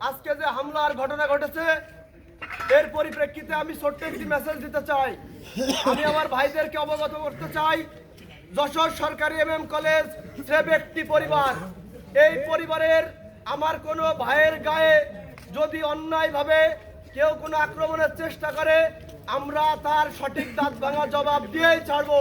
আজকে যে হামলার ঘটনা ঘটেছে এর পরিপ্রেক্ষিতে আমি ছোট্ট একটি মেসেজ দিতে চাই। আমি আমার ভাইদেরকে অবগত করতে চাই যশোর সরকারি এম এম কলেজ সে ব্যক্তি পরিবার। এই পরিবারের আমার কোনো ভাইয়ের গায়ে যদি অন্যায়ভাবে কেউ কোনো আক্রমণের চেষ্টা করে আমরা তার সঠিক দাঁত ভাঙা জবাব দিয়েই ছাড়বো।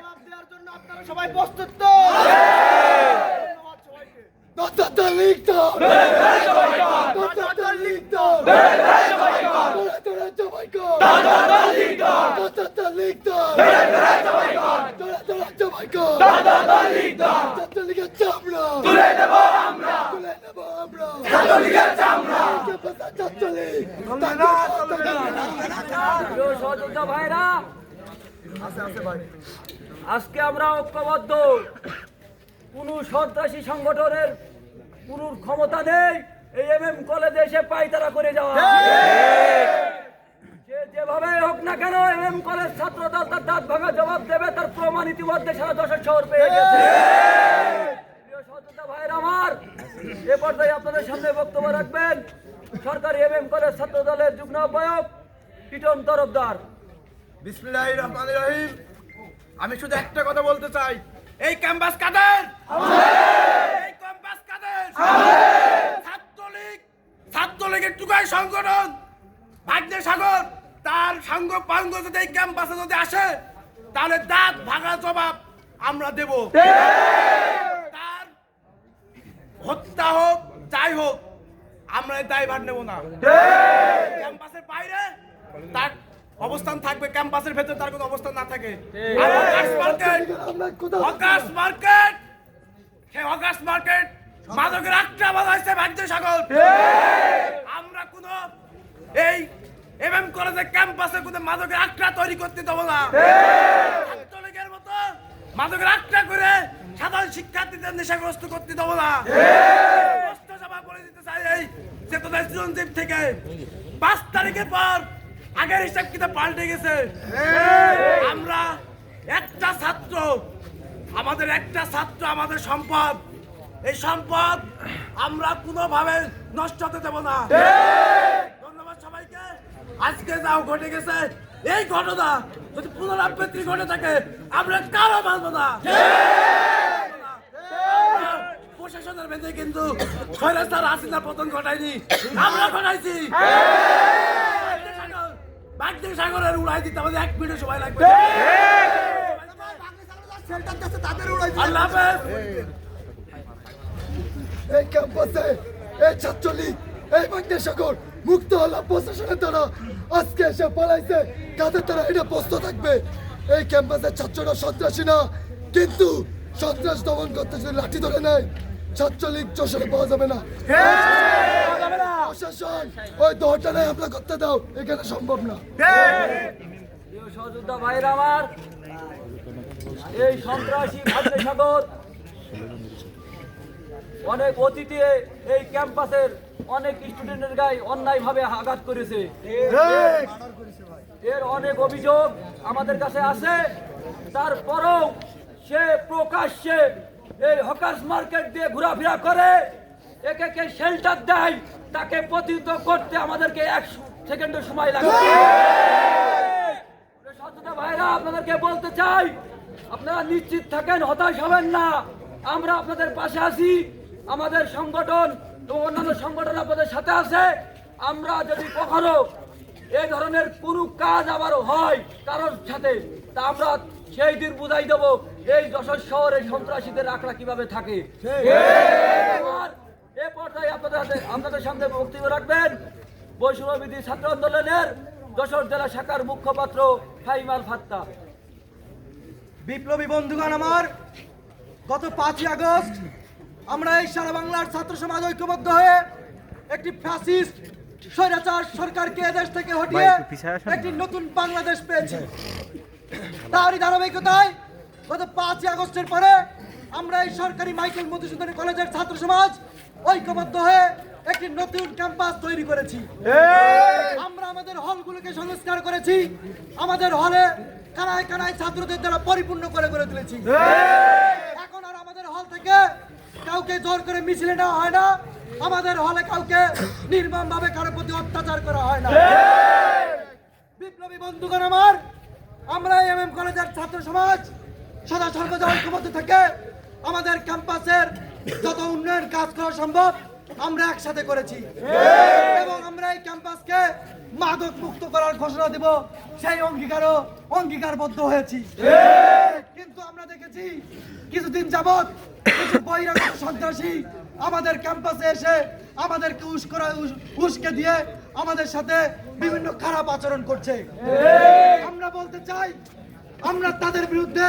জবাব দেওয়ার জন্য আপনারা সবাই প্রস্তুত তো ধন্যবাদ সবাইকে Totalito! Totalito! Totalito! Totalito! Totalito! Totalito চামড়া তুলে নেব আমরা তুলে নেব আমরা চামড়া ভাইরা আছে আছে ভাই আজকে আমরা ঐক্যবদ্ধ কোন সন্ত্রাসী সংগঠনের কোন ক্ষমতা নেই, এই এম এম কলেজে এসে পাইতারা করে যাওয়া। যেভাবে হোক না কেন এম এম কলেজ ছাত্র দল তার দাঁত ভাঙা জবাব দেবে, তার প্রমাণ ইতিমধ্যে সারা দশের শহর পেয়ে গেছে। ভাইয়ের আমার, এ পর্যায়ে আপনাদের সামনে বক্তব্য রাখবেন সরকারি এম এম কলেজ ছাত্র দলের যুগ্ম আহ্বায়ক পিটন তরফদার। বিসমিল্লাহির রহমানির রহিম। আমি শুধু একটা কথা বলতে চাই। এই ক্যাম্পাস কাদের? এই ক্যাম্পাস কাদের? ছাত্রলীগ ছাত্রলীগের টুকাই সংগঠন ভাগ্যে সাগর তার সাঙ্গ পাঙ্গ যদি এই ক্যাম্পাসে যদি আসে তাহলে দাঁত ভাঙা জবাব আমরা দেব। তার হত্যা হোক যাই হোক আমরা এই দায় ভার নেব না। ক্যাম্পাসের বাইরে তার অবস্থান থাকবে ক্যাম্পাসের ভেতরে তার কোনো অবস্থান না থাকে। আর মার্কেট! সেই হকার্স মার্কেট! মাদকের আটটা বাজাইছে ভাগ্য সাগর আমরা কোন এই এমএম কলেজের ক্যাম্পাসে কোনো মাদকের আটটা তৈরি করতে দেবো না। ছাত্রলীগের মতো মাদকের আটটা করে সাধারণ শিক্ষার্থীদের নেশাগ্রস্ত করতে দেবো না। স্পষ্ট সভা বলে দিতে চাই এই চেতনা চিরঞ্জীব থেকে। পাঁচ তারিখের পর আগের হিসাব কিতাব পাল্টে গেছে। আমরা একটা ছাত্র আমাদের একটা ছাত্র আমাদের সম্পদ। এই সম্পদ আমরা কোনোভাবে নষ্ট হতে দেব না। ধন্যবাদ সবাইকে। আজকে যাও ঘটে গেছে এই ঘটনা যদি পুনরাবৃত্তি ঘটে থাকে আমরা কারও মানব না। প্রশাসনের ভেতরে কিন্তু স্বৈরাচার হাসিনা পতন ঘটাইনি আমরা ঘটাইছি। বাগদের সাগরের উড়াই দিতে আমাদের এক মিনিট সময় লাগবে। আল্লাহ এই ক্যাম্পাসে এই ছাত্রলীগ এই বাংলাদেশকর মুক্ত হলো প্রশাসনের দ্বারা। আজকে এসে পালাইছে কাদের তারা এটা প্রস্তুত থাকবে? এই ক্যাম্পাসের ছাত্ররা সন্ত্রাসী না কিন্তু সন্ত্রাস দমন করতে যদি লাঠি ধরে নেয় ছাত্রলীগ চষণে পাওয়া যাবে না। প্রশাসন, ওই দরটানে হামলা করতে দাও, এখানে সম্ভব না। সহযোদ্ধা ভাইরা আমার, এই সন্ত্রাসী ভাগ্য সাগর, অনেক অতীতে এই ক্যাম্পাসের অনেক স্টুডেন্টের গায়ে অন্যায়ভাবে আঘাত করেছে। এর অনেক অভিযোগ আমাদের কাছে আছে। তারপরেও সে প্রকাশ্যে এই হকার্স মার্কেট দিয়ে ঘোরাফেরা করে, একে শেল্টার দেয়। তাকে প্রতিহত করতে আমাদেরকে এক সেকেন্ডের সময় লাগে সচেতন ভাইরা আপনাদেরকে বলতে চাই আপনারা নিশ্চিত থাকেন হতাশ হবেন না। আমরা আপনাদের পাশে আছি। আমাদের সংগঠন এবং অন্যান্য সংগঠন আপনাদের সাথে আছে। আমরা যদি কখনো এই ধরনের কোনো কাজ আবার হয় কারোর সাথে তা আমরা সেই দিন বুঝাই দেবো এই যশোর শহরে সন্ত্রাসীদের আঁকড়া কীভাবে থাকে। আমার এ পর্যায়ে আপনাদের আপনাদের সামনে বক্তব্য রাখবেন। বৈষ্ণববিধি ছাত্র আন্দোলনের যশোর জেলা শাখার মুখপাত্র ফাইমাল ফাত্তা। বিপ্লবী বন্ধুগণ আমার গত পাঁচই আগস্ট আমরা এই সারা বাংলার ছাত্র সমাজ ঐক্যবদ্ধ হয়ে একটি ফ্যাসিস্ট স্বৈরাচার সরকারকে এদেশ থেকে হটিয়ে একটি নতুন বাংলাদেশ পেয়েছি। তারই ধারাবাহিকতায় গত পাঁচই আগস্টের পরে আমরা এই সরকারি মাইকেল মধুসূদন কলেজের ছাত্র সমাজ ঐক্যবদ্ধ হয়ে একটি নতুন ক্যাম্পাস তৈরি করেছি। আমরা আমাদের হলগুলোকে সংস্কার করেছি। আমাদের হলে কানায় কানায় ছাত্রদের দ্বারা পরিপূর্ণ করে গড়ে তুলেছি। এখন আর আমাদের হল থেকে কাউকে জোর করে মিছিলে নেওয়া হয় না। আমাদের হলে কাউকে নির্মম ভাবে কারোর প্রতি অত্যাচার করা হয় না। বিপ্লবী বন্ধুগণ আমার আমরা এম এম কলেজের ছাত্র সমাজ সদা সর্বদা ঐক্যবদ্ধ থেকে আমাদের ক্যাম্পাসের যত উন্নয়ন কাজ করা সম্ভব আমরা একসাথে করেছি। এবং আমরা এই ক্যাম্পাসকে মাদক মুক্ত করার ঘোষণা দেব। সেই অঙ্গীকারও অঙ্গীকারবদ্ধ হয়েছি। কিন্তু আমরা দেখেছি কিছুদিন যাবৎ কিছু বহিরাগত সন্ত্রাসী আমাদের ক্যাম্পাসে এসে আমাদেরকে উস্করা উস- উস্কে দিয়ে আমাদের সাথে বিভিন্ন খারাপ আচরণ করছে। আমরা বলতে চাই আমরা তাদের বিরুদ্ধে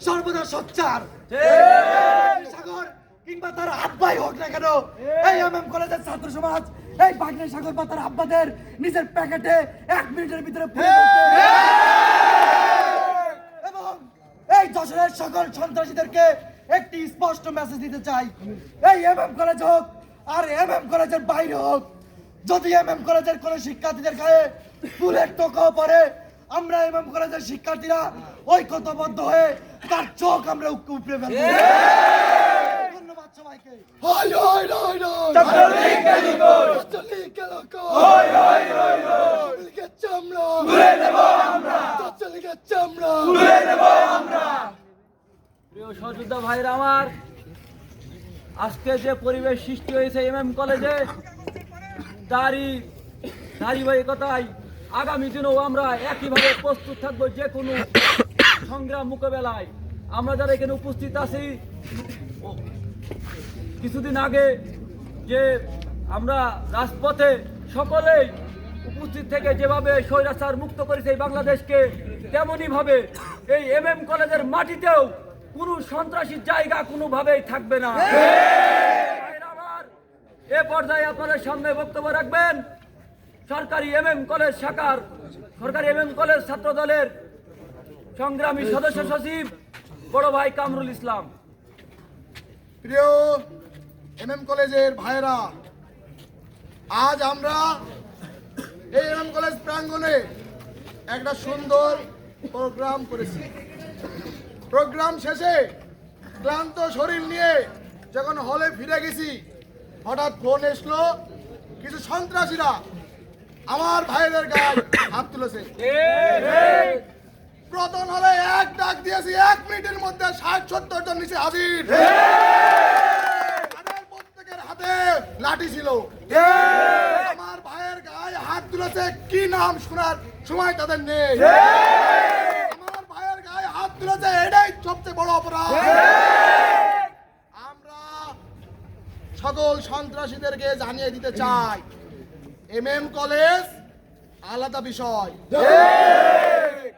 সর্বদা সোচ্চার। সাগর কিংবা তার আব্বাই হোক না কেন এই এম এম কলেজের ছাত্র সমাজ এই বাগনে সাগর বা তার আব্বাদের নিজের প্যাকেটে এক মিনিটের ভিতরে এবং এই যশোরের সকল সন্ত্রাসীদেরকে একটি স্পষ্ট মেসেজ দিতে চাই। এই এম এম কলেজ হোক আর এম এম কলেজের বাইরে হোক যদি এম এম কলেজের কোনো শিক্ষার্থীদের গায়ে ফুলের টোকাও পড়ে আমরা এম এম কলেজের শিক্ষার্থীরা ঐক্যবদ্ধ হয়ে তার চোখ আমরা উপ- উপড়ে ফেলব। ধন্যবাদ সবাইকে। চামড়া তুলে আমরা। চামড়া তুলে প্রিয় সহযোদ্ধা ভাইরা আমার আজকে যে পরিবেশ সৃষ্টি হয়েছে এম এম কলেজে তারই ধারাবাহিকতায় আগামী দিনেও আমরা একইভাবে প্রস্তুত থাকব যে কোনো সংগ্রাম মোকাবেলায়। আমরা যারা এখানে উপস্থিত আছি কিছুদিন আগে যে আমরা রাজপথে সকলেই উপস্থিত থেকে যেভাবে স্বৈরাচার মুক্ত করেছে বাংলাদেশকে তেমনই ভাবে এই এম এম কলেজের মাটিতেও কোনো সন্ত্রাসীর জায়গা কোনোভাবেই থাকবে না। এ পর্যায়ে আপনাদের সামনে বক্তব্য রাখবেন, সরকারি এম এম কলেজ শাখার, সরকারি এম এম কলেজ ছাত্র দলের সংগ্রামী সদস্য সচিব বড় ভাই কামরুল ইসলাম। প্রিয় এম এম কলেজের ভাইরা আজ আমরা এই এম এম কলেজ প্রাঙ্গণে একটা সুন্দর প্রোগ্রাম করেছি। প্রোগ্রাম শেষে ক্লান্ত শরীর নিয়ে যখন হলে ফিরে গেছি, হঠাৎ ফোন এসলো, কিছু সন্ত্রাসীরা আমার ভাইদের গায়ে হাত তুলেছে। প্রথম হলে এক ডাক দিয়েছি, এক মিনিটের মধ্যে ষাট, সত্তর জন নিচে হাজির। লাঠি ছিল। আমার ভাইয়ের গায়ে হাত তুলেছে কি নাম শোনার সময় তাদের নেই। আমার ভাইয়ের গায়ে হাত তুলেছে এটাই সবচেয়ে বড় অপরাধ। আমরা সকল সন্ত্রাসীদেরকে জানিয়ে দিতে চাই এম এম কলেজ আলাদা বিষয়।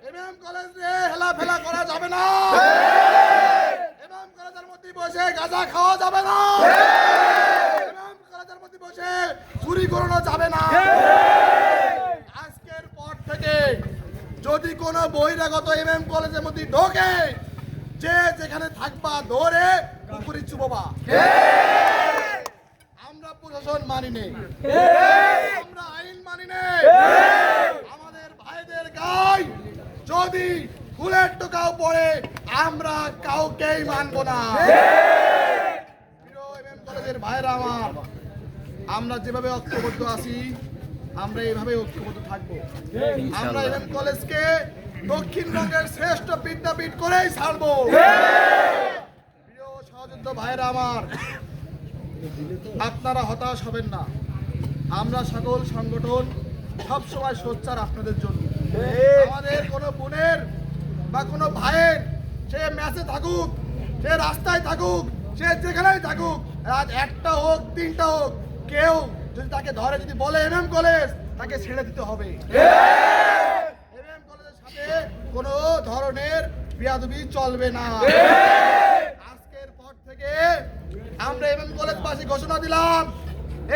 এম এমএম কলেজে হেলাফেলা করা যাবে না। এমএম কলেজের মধ্যে বসে গাঁজা খাওয়া যাবে না এমএম কলেজের মধ্যে বসে করানো যাবে না। আজকের পর থেকে যদি কোনো বহিরাগত এমএম কলেজের মধ্যে ঢোকে যে যেখানে থাকবা ধরে পুকুরি চুববা। আমরা প্রশাসন মানি নেই আমরা আইন মানি নেই আমাদের ভাইদের গায়ে যদি ফুলের টোকাও পড়ে আমরা কাউকেই মানবো না। কলেজের ভাইরা আমার আমরা যেভাবে ঐক্যবদ্ধ আছি আমরা এইভাবে ঐক্যবদ্ধ থাকব। আমরা এমএম কলেজকে দক্ষিণবঙ্গের শ্রেষ্ঠ বিদ্যাপীঠ করেই ছাড়বো। প্রিয় সহযোদ্ধ ভাইরা আমার আপনারা হতাশ হবেন না। আমরা সকল সংগঠন সব সময় সোচ্চার আপনাদের জন্য। আমাদের কোনো বোনের বা কোনো ভাইয়ের সে ম্যাচে থাকুক সে রাস্তায় থাকুক সে যেখানেই থাকুক রাত একটা হোক তিনটা হোক কেউ যদি তাকে ধরে যদি বলে এমএম কলেজ তাকে ছেড়ে দিতে হবে। এমএম কলেজের সাথে কোনো ধরনের বিয়াদবি চলবে না। আজকের পর থেকে আমরা এমএম কলেজ বাসী ঘোষণা দিলাম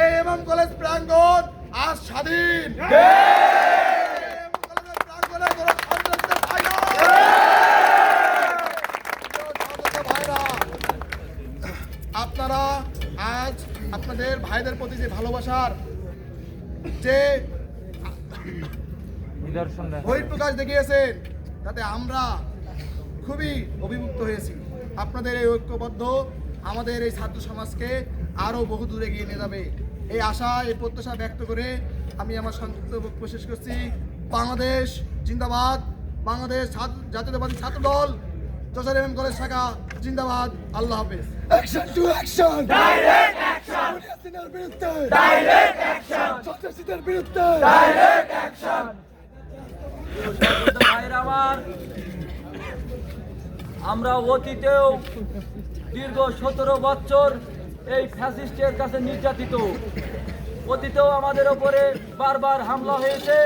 এই এমএম কলেজ প্রাঙ্গণ আজ স্বাধীন। আপনারা আজ আপনাদের ভাইদের প্রতি যে ভালোবাসার যে বহিঃপ্রকাশ দেখিয়েছেন তাতে আমরা খুবই অভিভুক্ত হয়েছি। আপনাদের এই ঐক্যবদ্ধ আমাদের এই ছাত্র সমাজকে আরও বহু দূরে এগিয়ে নিয়ে যাবে। এই আশা এই প্রত্যাশা ব্যক্ত করে আমি আমার সংক্ষিপ্ত বক্তব্য শেষ করছি। বাংলাদেশ জিন্দাবাদ। বাংলাদেশ জাতীয়তাবাদী ছাত্র দল যশোর এম কলেজ শাখা। জিন্দাবাদ আল্লাহ হাফেজ। Action to action direct action হাসিনার বিরুদ্ধে! ডাইরেক্ট অ্যাকশন সন্ত্রাসীদের বিরুদ্ধে! সর্বত ভাইয়েরা আমার আমরা অতীতেও দীর্ঘ সতেরো বছর এই ফ্যাসিস্টের কাছে নির্যাতিত। অতীতেও আমাদের ওপরে বারবার হামলা হয়েছে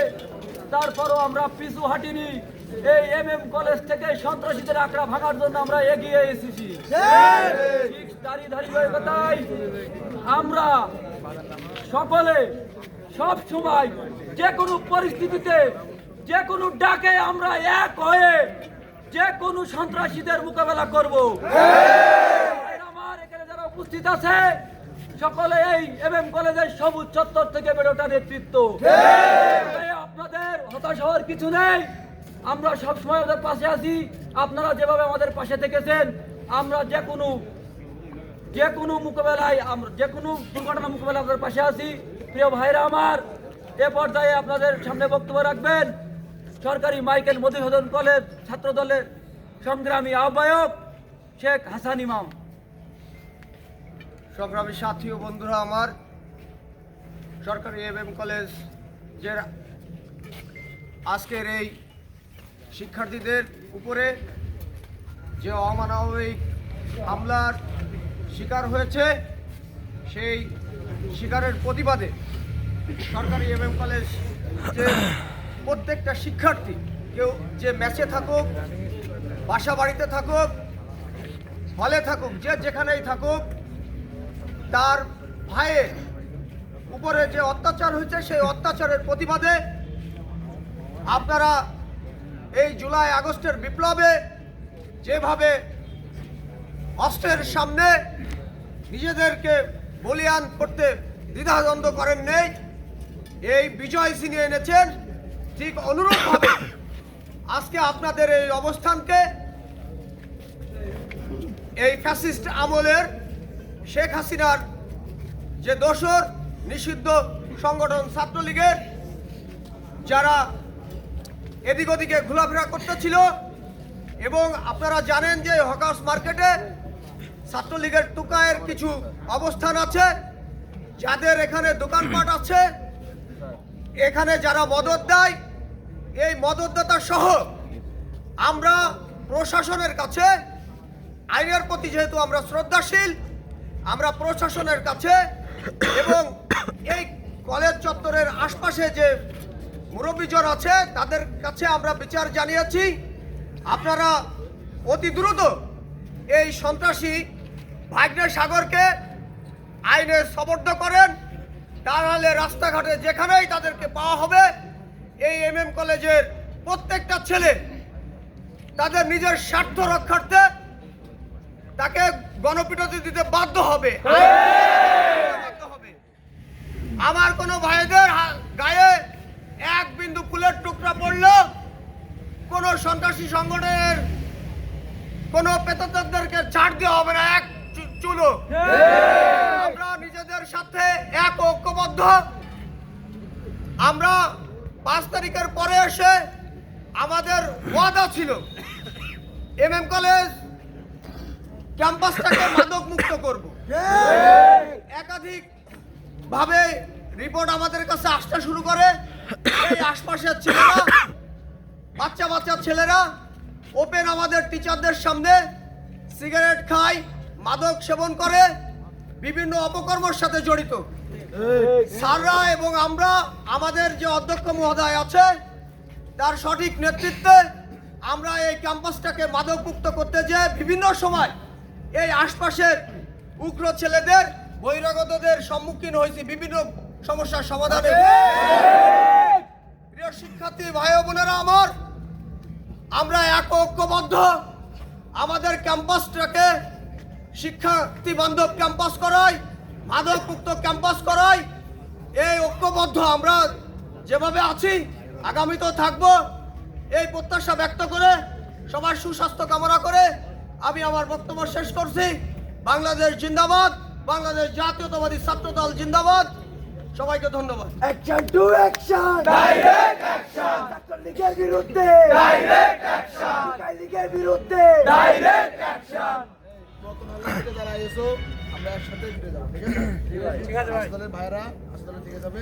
তারপরও আমরা পিছু হাঁটিনি। এই এম এম কলেজ থেকে সন্ত্রাসীদের আঁকড়া ভাঙার জন্য আমরা এগিয়ে এসেছি। আমরা সকলে সব সময় যে কোনো পরিস্থিতিতে, যে কোনো ডাকে আমরা এক হয়ে যে কোনো সন্ত্রাসীদের মোকাবেলা করব। আমার এখানে যারা উপস্থিত আছে, সকলে এই এম এম কলেজের সবুজ চত্বর থেকে বেরোটা নেতৃত্ব। আপনাদের হতাশ হওয়ার কিছু নেই। আমরা সব সময় ওদের পাশে আছি। আপনারা যেভাবে আমাদের পাশে থেকেছেন, আমরা যে কোনো যে কোনো মোকাবেলায় আমরা যে কোনো দুর্ঘটনা মোকাবেলায় আপনাদের পাশে আছি। প্রিয় ভাইরা আমার, এ পর্যায়ে আপনাদের সামনে বক্তব্য রাখবেন সরকারি মাইকেল মধুসূদন কলেজ ছাত্র দলের সংগ্রামী আহ্বায়ক শেখ হাসান ইমাম। সংগ্রামী সাথী ও বন্ধুরা আমার, সরকারি এম এম কলেজ যে আজকের এই শিক্ষার্থীদের উপরে যে অমানবিক হামলার শিকার হয়েছে, সেই শিকারের প্রতিবাদে সরকারি এম এম কলেজ প্রত্যেকটা শিক্ষার্থী, কেউ যে ম্যাচে থাকুক, বাসা বাড়িতে থাকুক, হলে থাকুক, যে যেখানেই থাকুক, তার ভাইয়ের উপরে যে অত্যাচার হয়েছে, সেই অত্যাচারের প্রতিবাদে আপনারা এই জুলাই আগস্টের বিপ্লবে যেভাবে অস্ত্রের সামনে নিজেদেরকে বলিয়ান করতে দ্বিধাদ্বন্দ্ব করেন নেই, এই বিজয় ছিনিয়ে এনেছেন, ঠিক অনুরূপভাবে আজকে আপনাদের এই অবস্থানকে এই ফ্যাসিস্ট আমলের শেখ হাসিনার যে দোসর নিষিদ্ধ সংগঠন ছাত্রলীগের, যারা এদিক ওদিকে ঘোরাফেরা করতেছিল এবং আপনারা জানেন যে হকার্স মার্কেটে ছাত্রলীগের টুকায়ের কিছু অবস্থান আছে, যাদের এখানে দোকানপাট আছে। এখানে যারা মদত দেয়, এই মদতদাতা সহ আমরা প্রশাসনের কাছে, আইনের প্রতি যেহেতু আমরা শ্রদ্ধাশীল, আমরা প্রশাসনের কাছে এবং এই কলেজ চত্বরের আশপাশে যে মুরব্বীজন আছে তাদের কাছে আমরা বিচার জানিয়েছি। আপনারা অতি দ্রুত এই সন্ত্রাসী ভাগ্নে সাগরকে আইনে সবর্দ করেন। তা নাহলে রাস্তাঘাটে যেখানেই তাদেরকে পাওয়া হবে এই এম এম কলেজের প্রত্যেকটা ছেলে তাদের নিজের স্বার্থ রক্ষার্থে তাকে গণপিটতি দিতে বাধ্য হবে। বাধ্য হবে। আমার কোনো ভাইদের হা- গায়ে এক বিন্দু ফুলের টুকরা পড়ল কোন সন্ত্রাসী সংগঠনের কোন পেতদেরকে ছাড় দেওয়া হবে না এক চুলো। আমরা নিজেদের সাথে এক ঐক্যবদ্ধ। আমরা পাঁচ তারিখের পরে এসে আমাদের ওয়াদা ছিল। এম এম কলেজ ক্যাম্পাসটাকে মাদক মুক্ত করব। একাধিক ভাবে রিপোর্ট আমাদের কাছে আসতে শুরু করে। এই আশপাশের ছেলেরা বাচ্চা বাচ্চা ছেলেরা, ওপেন আমাদের টিচারদের সামনে, সিগারেট খায়, মাদক সেবন করে, বিভিন্ন অপকর্মের সাথে জড়িত। স্যাররা এবং আমরা, আমাদের যে অধ্যক্ষ মহোদয় আছে, তার সঠিক নেতৃত্বে আমরা এই ক্যাম্পাসটাকে মাদকমুক্ত করতে যে বিভিন্ন সময় এই আশপাশের উগ্র ছেলেদের, বহিরাগতদের সম্মুখীন হয়েছি, বিভিন্ন সমস্যার সমাধানে। প্রিয় শিক্ষার্থী, ভাই বোনেরা আমার আমরা এক ঐক্যবদ্ধ আমাদের ক্যাম্পাসটাকে শিক্ষার্থী বান্ধব ক্যাম্পাস করাই, মাদকমুক্ত ক্যাম্পাস করাই। এই ঐক্যবদ্ধ আমরা যেভাবে আছি আগামীতেও থাকব। এই প্রত্যাশা ব্যক্ত করে, সবার সুস্বাস্থ্য কামনা করে আমি আমার বক্তব্য শেষ করছি। বাংলাদেশ জিন্দাবাদ, বাংলাদেশ জাতীয়তাবাদী ছাত্রদল জিন্দাবাদ। সবাইকে ধন্যবাদ। Action to action direct action ছাত্রলীগের বিরুদ্ধে! ডাইরেক্ট অ্যাকশন লীগের বিরুদ্ধে! ডাইরেক্ট যারা এসো আমরা একসাথে ফিরে যাব ঠিক আছে? ঠিক আছে হাসপাতালের ভাইরা হাসপাতালে থেকে যাবে।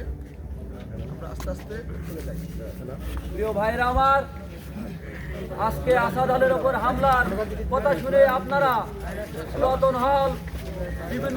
আমরা আস্তে আস্তে চলে যাই। প্রিয় ভাইরা আমার আজকে আসাদ হলের ওপর হামলার কথা শুনে আপনারা রতন হল বিভিন্ন